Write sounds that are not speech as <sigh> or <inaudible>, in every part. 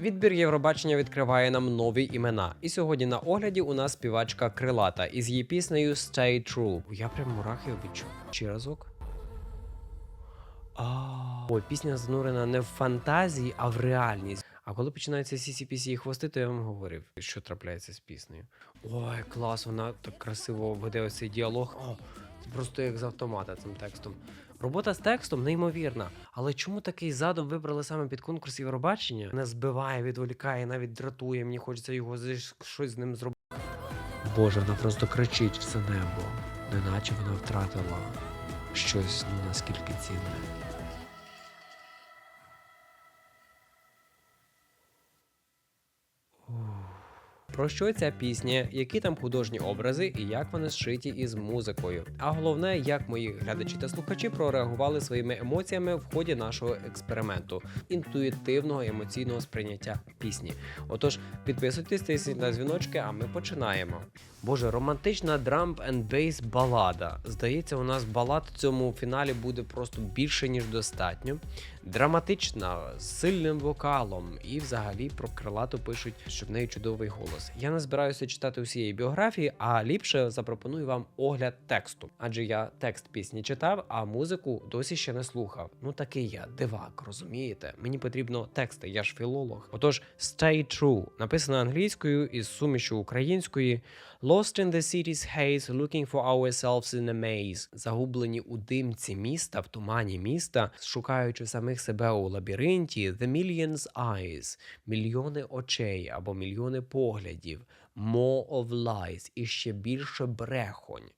Відбір Євробачення відкриває нам нові імена. І сьогодні на огляді у нас співачка Крилата із її піснею Stay True. Я прям мурахи відчув. Чи разок? Ой, пісня занурена не в фантазії, а в реальність. А коли починається CCPC і хвости, то я вам говорив, що трапляється з піснею. Ой, клас, вона так красиво веде ось цей діалог. О, просто як з автомата цим текстом. Робота з текстом неймовірна, але чому такий задум вибрали саме під конкурс Євробачення? Не збиває, відволікає, навіть дратує. Мені хочеться його щось з ним зробити. Боже, вона просто кричить все небо, неначе вона втратила щось наскільки цінне. Про що ця пісня, які там художні образи і як вони зшиті із музикою. А головне, як мої глядачі та слухачі прореагували своїми емоціями в ході нашого експерименту інтуїтивного емоційного сприйняття пісні. Отож, підписуйтесь, тисніть на дзвіночки, а ми починаємо. Боже, романтична драмп and бейс балада. Здається, у нас балад в цьому фіналі буде просто більше ніж достатньо. Драматична, з сильним вокалом, і взагалі про крилату пишуть, що в неї чудовий голос. Я не збираюся читати усієї біографії, а ліпше запропоную вам огляд тексту. Адже я текст пісні читав, а музику досі ще не слухав. Ну такий я дивак, розумієте? Мені потрібно тексти, я ж філолог. Отож, Stay True, написано англійською із сумішю української. Lost in the city's haze, looking for ourselves in a maze. Загублені у димці міста, в тумані міста, шукаючи самих себе у лабіринті, the million's eyes, мільйони очей або мільйони поглядів, more of lies і ще більше брехонь.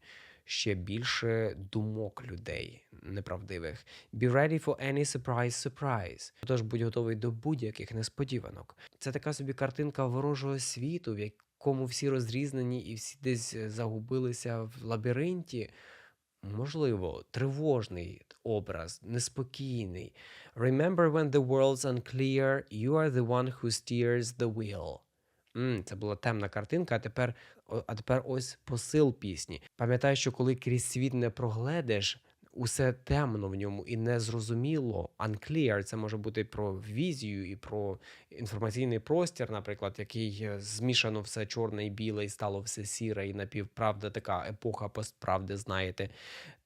Ще більше думок людей неправдивих. Be ready for any surprise surprise. Тож будь готовий до будь-яких несподіванок. Це така собі картинка ворожого світу, в якому всі розрізнені і всі десь е, загубилися в лабіринті. Можливо, тривожний образ, неспокійний. Remember when the world's unclear, you are the one who steers the wheel. М, це була темна картинка, а тепер, а тепер ось посил пісні. Пам'ятай, що коли крізь світ не прогледиш, усе темно в ньому і незрозуміло. Unclear – це може бути про візію і про інформаційний простір, наприклад, який е, змішано все чорне і біле, і стало все сіре, і напівправда, така епоха постправди, знаєте.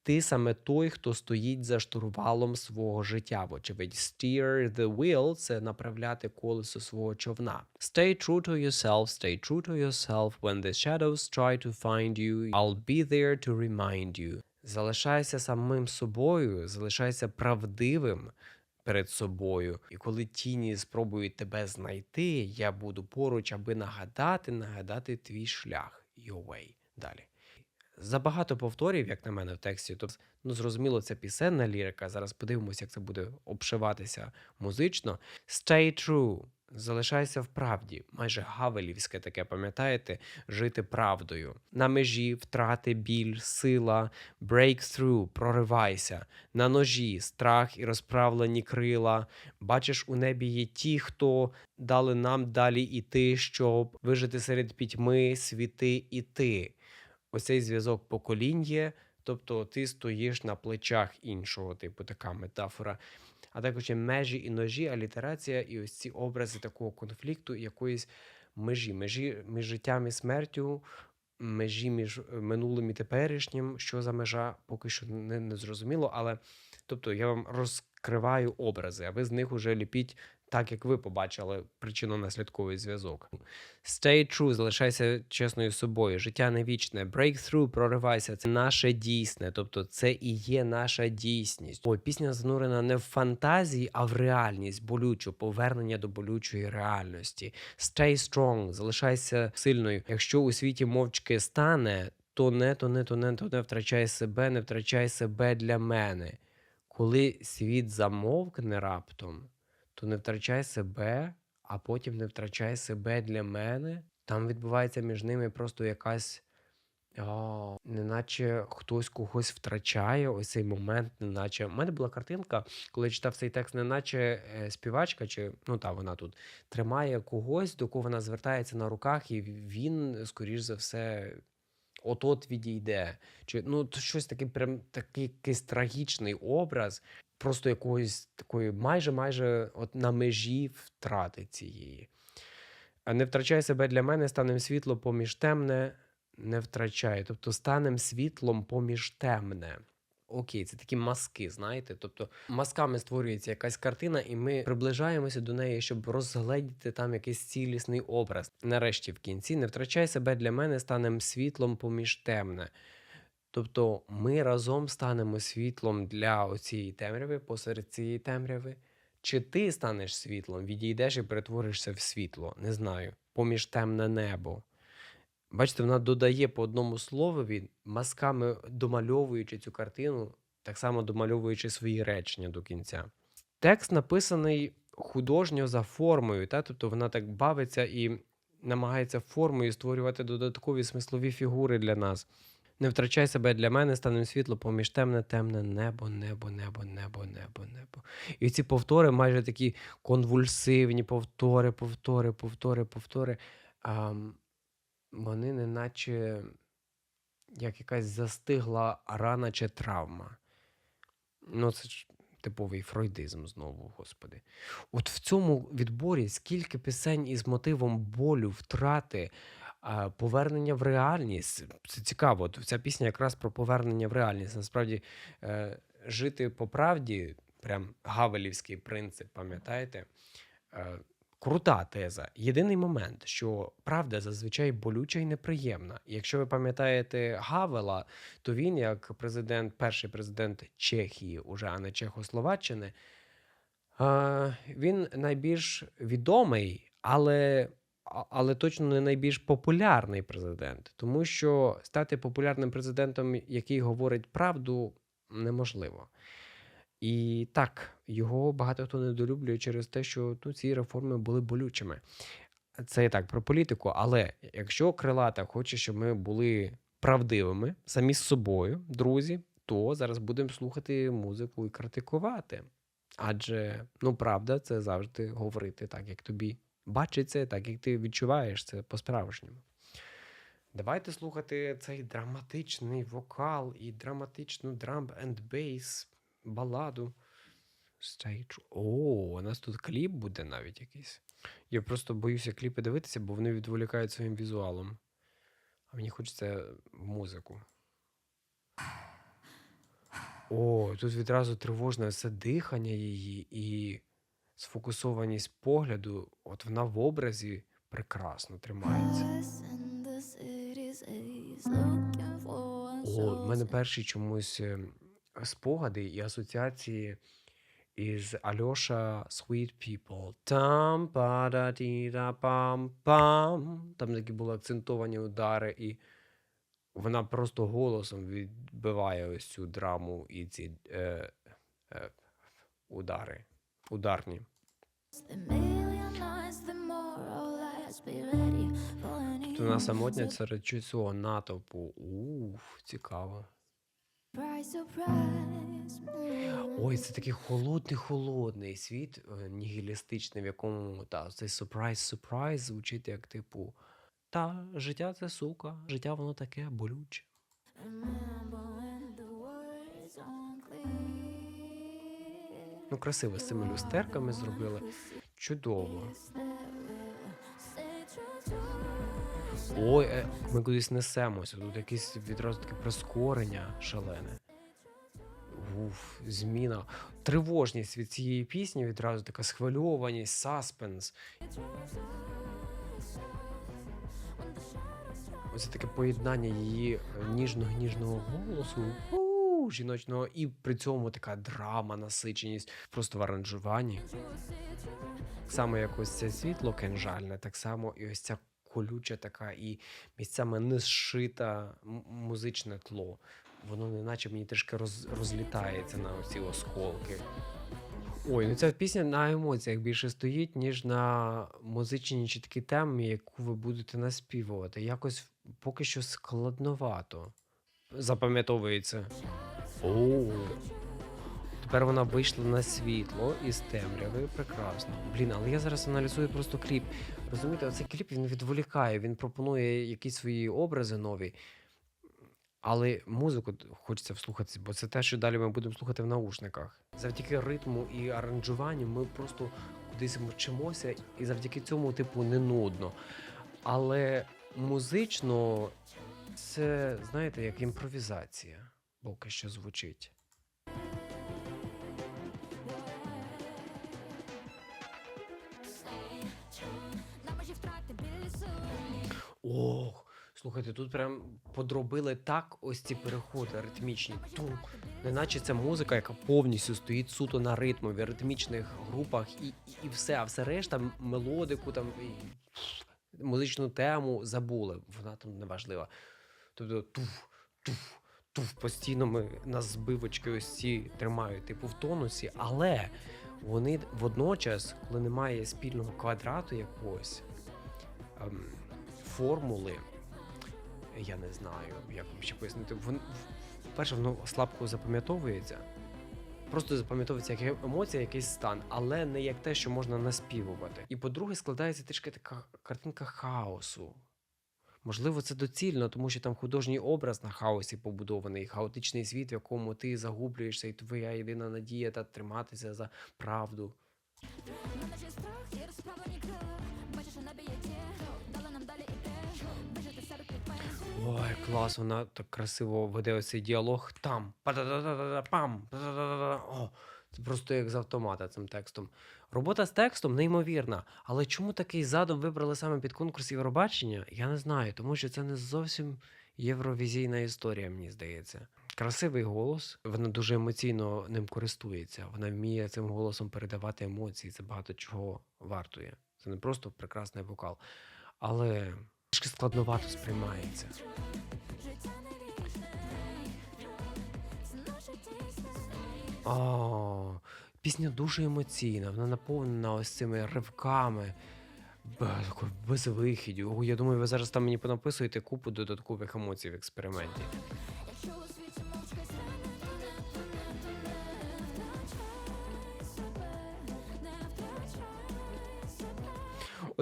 Ти саме той, хто стоїть за штурвалом свого життя. Вочевидь, steer the wheel – це направляти колесо свого човна. Stay true to yourself, stay true to yourself. When the shadows try to find you, I'll be there to remind you. Залишайся самим собою, залишайся правдивим перед собою. І коли тіні спробують тебе знайти, я буду поруч, аби нагадати, нагадати твій шлях. Your way. Далі. Забагато повторів, як на мене, в тексті. Тобто, ну зрозуміло, це пісенна лірика. Зараз подивимося, як це буде обшиватися музично. Stay true. Залишайся в правді, майже гавелівське таке, пам'ятаєте, жити правдою. На межі втрати, біль, сила, breakthrough, проривайся. На ножі, страх і розправлені крила. Бачиш, у небі є ті, хто дали нам далі іти, щоб вижити серед пітьми, світи і ти оцей зв'язок поколінь є, тобто ти стоїш на плечах іншого, типу така метафора. А також є межі і ножі, алітерація, і ось ці образи такого конфлікту, якоїсь межі, межі між життям і смертю, межі між е, минулим і теперішнім. Що за межа, поки що не, не зрозуміло. Але тобто я вам розкриваю образи, а ви з них уже ліпіть так, як ви побачили причинно-наслідковий зв'язок. Stay true, залишайся чесною собою. Життя не вічне. Breakthrough, проривайся. Це наше дійсне, тобто це і є наша дійсність. Ой, пісня занурена не в фантазії, а в реальність, болючу, повернення до болючої реальності. Stay strong, залишайся сильною. Якщо у світі мовчки стане, то не, то не, то не, то не втрачай себе, не втрачай себе для мене. Коли світ замовкне раптом, то не втрачай себе, а потім не втрачай себе для мене. Там відбувається між ними просто якась. О, неначе хтось когось втрачає ось цей момент, неначе. У мене була картинка, коли я читав цей текст, неначе е, співачка, чи ну та вона тут тримає когось, до кого вона звертається на руках, і він, скоріш за все, от-от відійде. Чи ну щось таке, прям такий якийсь трагічний образ. Просто якоїсь такої майже майже от на межі втрати цієї. А не втрачай себе для мене, станем світло поміж темне, не втрачай. Тобто станем світлом поміж темне. Окей, це такі маски, знаєте. Тобто масками створюється якась картина, і ми приближаємося до неї, щоб розгледіти там якийсь цілісний образ. Нарешті, в кінці, не втрачай себе для мене, станем світлом поміж темне. Тобто ми разом станемо світлом для оцієї темряви, посеред цієї темряви. Чи ти станеш світлом, відійдеш і перетворишся в світло? Не знаю, поміж темне небо. Бачите, вона додає по одному словові, масками домальовуючи цю картину, так само домальовуючи свої речення до кінця. Текст написаний художньо за формою, та? тобто вона так бавиться і намагається формою створювати додаткові смислові фігури для нас. Не втрачай себе для мене, станем світло поміж темне, темне небо, небо, небо, небо, небо, небо. І ці повтори майже такі конвульсивні повтори, повтори, повтори, повтори. А, вони не наче як якась застигла рана чи травма. Ну, це ж типовий фройдизм знову, господи. От в цьому відборі скільки пісень із мотивом болю, втрати, повернення в реальність. Це цікаво. Ця пісня якраз про повернення в реальність. Насправді, е, жити по правді, прям гавелівський принцип, пам'ятаєте? Е, Крута теза. Єдиний момент, що правда зазвичай болюча і неприємна. Якщо ви пам'ятаєте Гавела, то він, як президент, перший президент Чехії, уже а не Чехословаччини, е, він найбільш відомий, але, але точно не найбільш популярний президент. Тому що стати популярним президентом, який говорить правду, неможливо. І так, його багато хто недолюблює через те, що ну, ці реформи були болючими. Це і так про політику. Але якщо крилата хоче, щоб ми були правдивими самі з собою, друзі, то зараз будемо слухати музику і критикувати. Адже ну, правда, це завжди говорити так, як тобі бачиться, так як ти відчуваєш це по-справжньому. Давайте слухати цей драматичний вокал і драматичну драм енд бейс баладу. Stage. О, у нас тут кліп буде навіть якийсь. Я просто боюся кліпи дивитися, бо вони відволікають своїм візуалом. А мені хочеться музику. О, тут відразу тривожне все дихання її і сфокусованість погляду. От вона в образі прекрасно тримається. О, в мене перші чомусь е, спогади і асоціації із Альоша Sweet People. Там па да да пам пам Там такі були акцентовані удари, і вона просто голосом відбиває ось цю драму і ці е, е, удари. Ударні. Тут вона самотня серед цього натовпу. Уф, цікаво. Ой, це такий холодний, холодний світ, е, нігілістичний, в якому та, цей surprise звучить як типу. Та, життя це сука, життя воно таке болюче. Ну, красиво з цими люстерками зробили. Чудово. Ой, е, ми кудись несемося. Тут якесь відразу таке прискорення шалене. Уф, зміна. Тривожність від цієї пісні, відразу така схвильованість, саспенс. Ось таке поєднання її ніжно-ніжного голосу, у, жіночного, і при цьому така драма, насиченість просто в аранжуванні. Само, як ось це світло кенжальне, так само і ось ця колюча така і місцями не зшита музичне тло. Воно неначе мені трішки роз, розлітається на оці осколки. Ой, ну ця пісня на емоціях більше стоїть, ніж на музичній чіткій темі, яку ви будете наспівувати. Якось поки що складновато. Запам'ятовується. О, тепер вона вийшла на світло із темряви. Прекрасно. Блін, але я зараз аналізую просто кліп. Розумієте, оцей кліп він відволікає, він пропонує якісь свої образи нові. Але музику хочеться вслухатися, бо це те, що далі ми будемо слухати в наушниках. Завдяки ритму і аранжуванню ми просто кудись мчимося, і завдяки цьому, типу, не нудно. Але музично це, знаєте, як імпровізація, поки що звучить. Ох, слухайте, тут прям подробили так ось ці переходи ритмічні. Тум. Неначе це музика, яка повністю стоїть суто на ритмові, ритмічних групах і, і, і все, а все решта, мелодику, там і, музичну тему забули. Вона там не важлива. Тобто туф, туф, туф, постійно ми нас збивочки ось ці тримають, типу, в тонусі, але вони водночас, коли немає спільного квадрату якогось, ем, формули, я не знаю, як вам ще пояснити. Вон, перше, воно слабко запам'ятовується. Просто запам'ятовується як емоція, якийсь стан, але не як те, що можна наспівувати. І по-друге, складається трішки така картинка хаосу. Можливо, це доцільно, тому що там художній образ на хаосі побудований, хаотичний світ, в якому ти загублюєшся, і твоя єдина надія та триматися за правду. Ой, клас, вона так красиво веде оцей діалог там. Па-да-да-да-да-пам. О, це просто як з автомата цим текстом. Робота з текстом неймовірна, але чому такий задум вибрали саме під конкурс Євробачення? Я не знаю, тому що це не зовсім євровізійна історія, мені здається. Красивий голос, вона дуже емоційно ним користується. Вона вміє цим голосом передавати емоції. Це багато чого вартує. Це не просто прекрасний вокал, але трішки складновато сприймається. О, пісня дуже емоційна, вона наповнена ось цими ривками, без. О, Я думаю, ви зараз там мені понаписуєте купу додаткових емоцій в експерименті.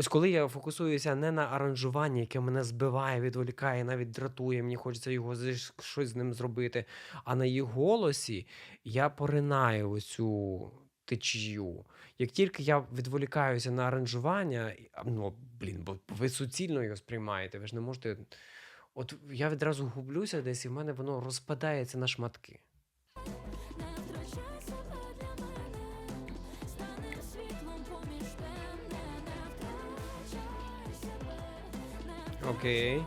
Ось коли я фокусуюся не на аранжуванні, яке мене збиває, відволікає, навіть дратує, мені хочеться його щось з ним зробити, а на її голосі я поринаю оцю течію. Як тільки я відволікаюся на аранжування, ну блін, бо ви суцільно його сприймаєте, ви ж не можете. От я відразу гублюся десь, і в мене воно розпадається на шматки. Окей.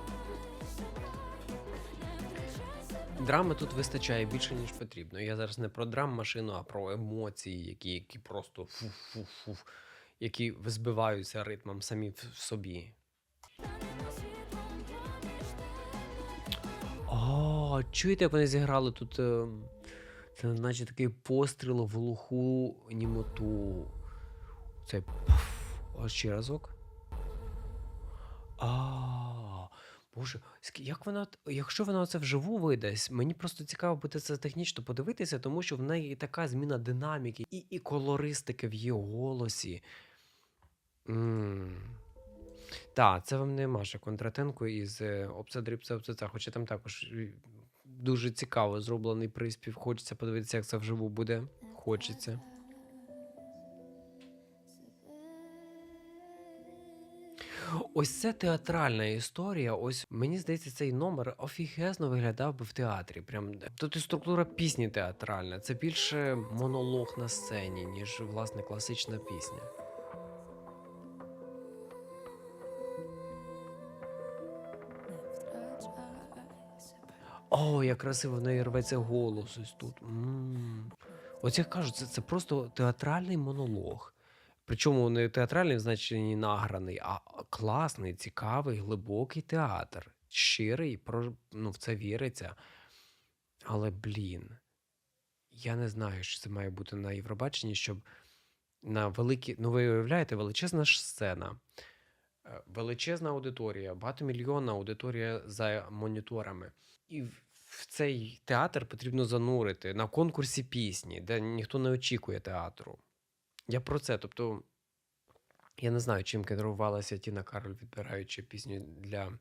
Драми тут вистачає більше, ніж потрібно. Я зараз не про драм-машину, а про емоції, які, які просто фу-фу-фу, які збиваються ритмом самі в собі. О, чуєте, як вони зіграли тут? е, Це наче такий постріл в глуху німоту. Це пф. Ще разок. А, Боже, як вона, якщо вона це вживу видасть, мені просто цікаво буде це технічно подивитися, тому що в неї така зміна динаміки і, і колористики в її голосі. Так, це вам не Маша Кондратенко із е, Опца хоча там також е, дуже цікаво зроблений приспів. Хочеться подивитися, як це вживу буде. Хочеться. Ось це театральна історія. Ось мені здається, цей номер офігезно виглядав би в театрі. Прям тут і структура пісні театральна. Це більше монолог на сцені, ніж власне класична пісня. О, як красиво в неї рветься голос ось тут. м Ось я кажу, це, це просто театральний монолог. Причому не театральний в значенні награний, а класний, цікавий, глибокий театр. Щирий, про, ну, в це віриться. Але, блін, я не знаю, що це має бути на Євробаченні, щоб на великі. Ну, ви уявляєте, величезна ж сцена, е, величезна аудиторія, багатомільйонна аудиторія за моніторами. І в в цей театр потрібно занурити на конкурсі пісні, де ніхто не очікує театру. Я про це. Тобто, Я не знаю, чим керувалася Тіна Кароль, відбираючи пісню для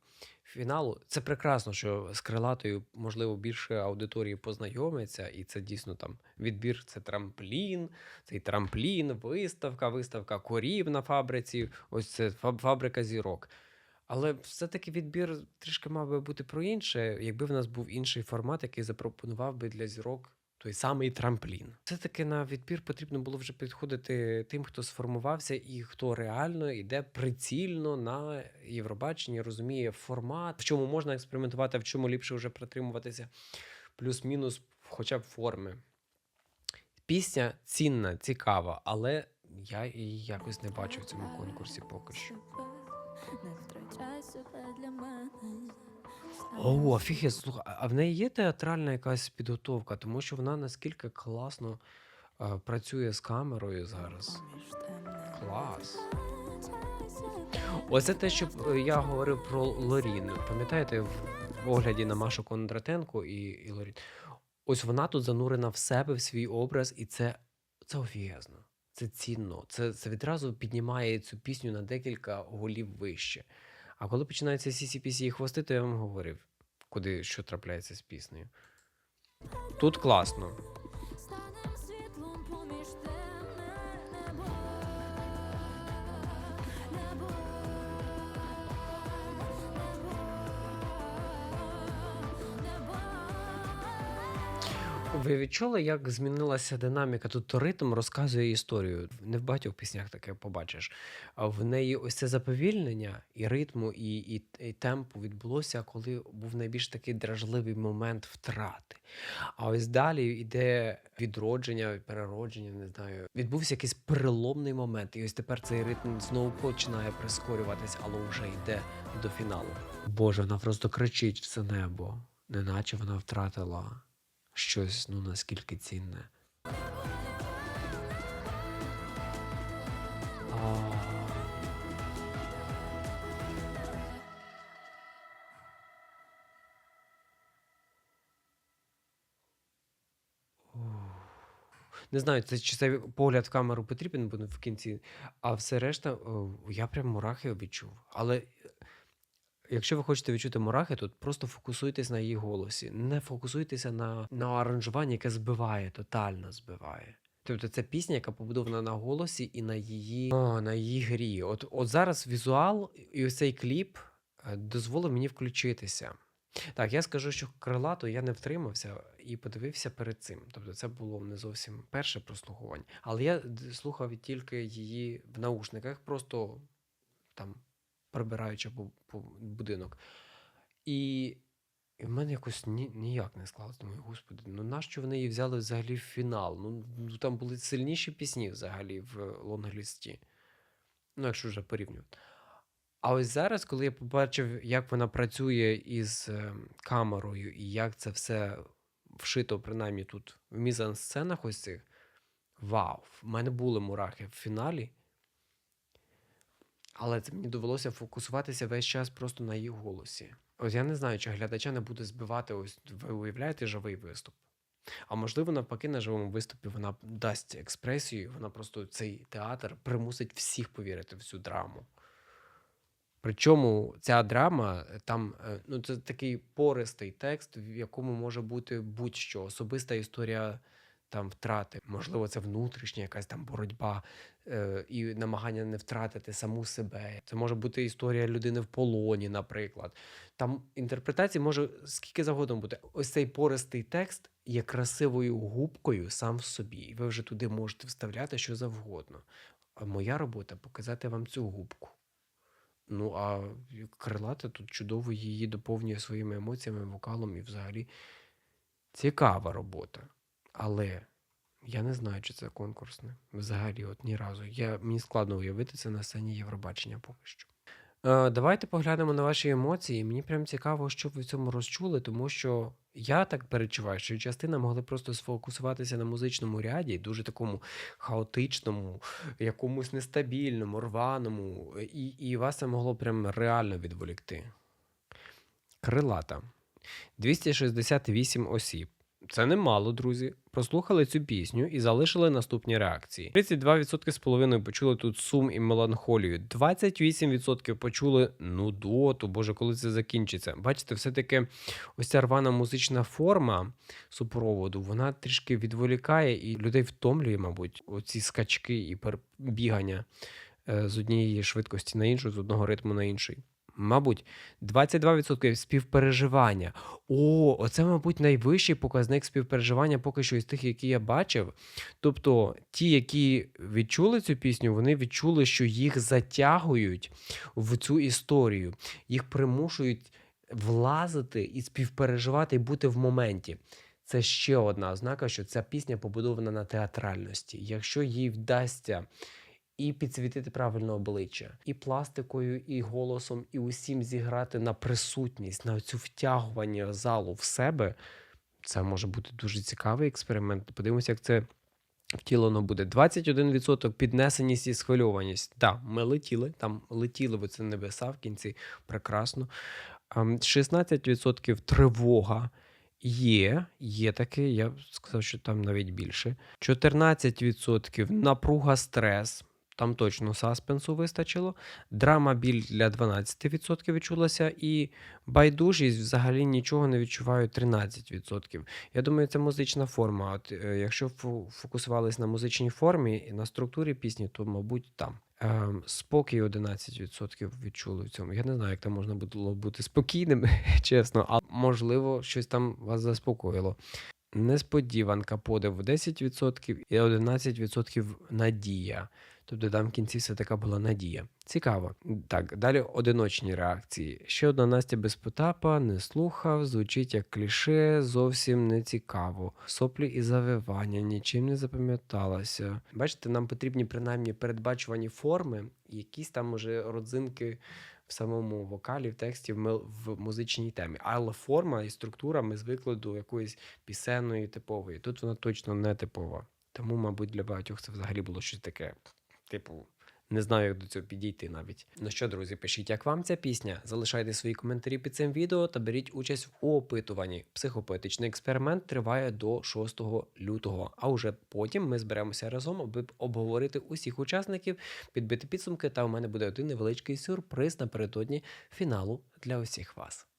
фіналу. Це прекрасно, що з крилатою, можливо, більше аудиторії познайомиться, і це дійсно там відбір, це трамплін, цей трамплін, виставка, виставка корів на фабриці. Ось це фабрика зірок. Але все-таки відбір трішки мав би бути про інше, якби в нас був інший формат, який запропонував би для зірок той самий трамплін. Все-таки на відбір потрібно було вже підходити тим, хто сформувався і хто реально йде прицільно на Євробачення, розуміє формат, в чому можна експериментувати, а в чому ліпше вже притримуватися, плюс-мінус, хоча б форми. Пісня цінна, цікава, але я її якось не бачу в цьому конкурсі поки що. Не втрачай себе для мене. О, офігеть, слухай, а в неї є театральна якась підготовка, тому що вона наскільки класно е, працює з камерою зараз. Клас. Оце те, що е, я говорив про Лорін. Пам'ятаєте, в огляді на Машу Кондратенко і, і Лорін. Ось вона тут занурена в себе, в свій образ, і це, це офігезно. Це цінно. Це, це відразу піднімає цю пісню на декілька голів вище. А коли починаються CCPC і хвости, то я вам говорив, куди що трапляється з піснею. Тут класно. Ви відчули, як змінилася динаміка? Тут ритм розказує історію. Не в багатьох піснях таке побачиш. А в неї ось це заповільнення і ритму, і, і, і темпу відбулося, коли був найбільш такий дражливий момент втрати. А ось далі йде відродження, переродження, не знаю. Відбувся якийсь переломний момент. І ось тепер цей ритм знову починає прискорюватись, але вже йде до фіналу. Боже, вона просто кричить це небо, неначе вона втратила щось ну наскільки цінне. Не знаю, це чи це погляд в камеру потрібен буде в кінці, а все решта, о, я прям мурахи відчув. Але е, якщо ви хочете відчути мурахи, то просто фокусуйтесь на її голосі. Не фокусуйтеся на, на аранжуванні, яке збиває, тотально збиває. Тобто це пісня, яка побудована на голосі і на її, о, на її грі. От, от зараз візуал і ось цей кліп е, дозволив мені включитися. Так, я скажу, що крилато я не втримався і подивився перед цим. Тобто, це було не зовсім перше прослуховування. Але я слухав тільки її в наушниках, просто там прибираючи по, будинок. І, і в мене якось ні, ніяк не склалось. Думаю, господи, ну нащо вони її взяли взагалі в фінал? Ну, ну там були сильніші пісні взагалі в лонглісті. Ну, якщо вже порівнювати. А ось зараз, коли я побачив, як вона працює із е, камерою, і як це все вшито, принаймні тут в мізансценах ось цих, вау! В мене були мурахи в фіналі. Але це мені довелося фокусуватися весь час просто на її голосі. Ось я не знаю, чи глядача не буде збивати, ось ви уявляєте живий виступ. А можливо, навпаки, на живому виступі вона дасть експресію, вона просто цей театр примусить всіх повірити в цю драму. Причому ця драма е, там е, ну це такий пористий текст, в якому може бути будь-що, особиста історія там втрати. Можливо, це внутрішня якась там боротьба е, і намагання не втратити саму себе. Це може бути історія людини в полоні, наприклад. Там інтерпретацій може скільки завгодно бути. Ось цей пористий текст є красивою губкою сам в собі, і ви вже туди можете вставляти що завгодно. А моя робота показати вам цю губку. Ну, а крилата тут чудово її доповнює своїми емоціями, вокалом і взагалі цікава робота. Але я не знаю, чи це конкурсне. Взагалі, от ні разу. Я, мені складно уявити це на сцені Євробачення поки що. Е, давайте поглянемо на ваші емоції. Мені прям цікаво, що ви в цьому розчули, тому що я так перечуваю, що частина могли просто сфокусуватися на музичному ряді, дуже такому хаотичному, якомусь нестабільному, рваному, і, і вас це могло прям реально відволікти. Крилата. 268 осіб. Це немало, друзі. Прослухали цю пісню і залишили наступні реакції. 32% з половиною почули тут сум і меланхолію. 28% почули нудоту. Боже, коли це закінчиться. Бачите, все-таки ось ця рвана музична форма супроводу, вона трішки відволікає і людей втомлює, мабуть, оці скачки і перебігання е, з однієї швидкості на іншу, з одного ритму на інший. Мабуть, 22% співпереживання. О, оце, мабуть, найвищий показник співпереживання поки що із тих, які я бачив. Тобто, ті, які відчули цю пісню, вони відчули, що їх затягують в цю історію, їх примушують влазити і співпереживати, і бути в моменті. Це ще одна ознака, що ця пісня побудована на театральності. Якщо їй вдасться і підсвітити правильно обличчя, і пластикою, і голосом, і усім зіграти на присутність, на цю втягування залу в себе, це може бути дуже цікавий експеримент. Подивимося, як це втілено буде. 21% піднесеність і схвильованість. Так, ми летіли, там летіли в це небеса в кінці. Прекрасно. Ем, 16% тривога. Є, є таке, я сказав, що там навіть більше. 14% напруга, стрес. Там точно саспенсу вистачило. Драма біль для 12% відчулася, і байдужість взагалі нічого не відчуваю 13%. Я думаю, це музична форма. От е, якщо фокусувались на музичній формі і на структурі пісні, то мабуть там. Ем, спокій 11% відчули в цьому. Я не знаю, як там можна було бути спокійним, <laughs> чесно, а можливо, щось там вас заспокоїло. Несподіванка подив 10% і 11% надія. Тобто там в кінці все така була надія. Цікаво. Так, далі одиночні реакції. Ще одна Настя без Потапа, не слухав, звучить як кліше, зовсім не цікаво. Соплі і завивання, нічим не запам'яталася. Бачите, нам потрібні принаймні передбачувані форми, якісь там може родзинки в самому вокалі, в тексті, в музичній темі. Але форма і структура ми звикли до якоїсь пісенної типової. Тут вона точно не типова. Тому, мабуть, для багатьох це взагалі було щось таке, типу, не знаю, як до цього підійти навіть. Ну що, друзі, пишіть, як вам ця пісня. Залишайте свої коментарі під цим відео та беріть участь в опитуванні. Психопоетичний експеримент триває до 6 лютого. А уже потім ми зберемося разом, аби обговорити усіх учасників, підбити підсумки. Та у мене буде один невеличкий сюрприз напередодні фіналу для усіх вас.